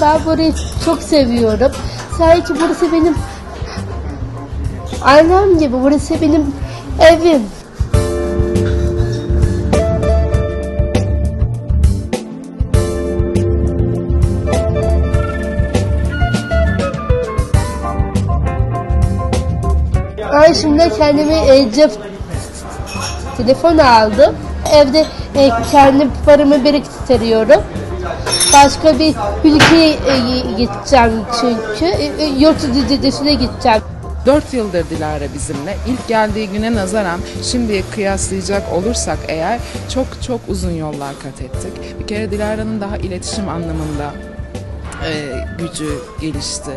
Ben burayı çok seviyorum. Sanki burası benim annem gibi. Burası benim evim. Ben şimdi kendime e, cep telefon aldım. Evde e, kendi paramı biriktiriyorum. Başka bir ülkeye e, gideceğim çünkü. E, e, yurt dışına gideceğim. 4 yıldır Dilara bizimle. İlk geldiği güne nazaran şimdiye kıyaslayacak olursak eğer çok çok uzun yollar kat ettik. Bir kere Dilara'nın daha iletişim anlamında e, gücü gelişti.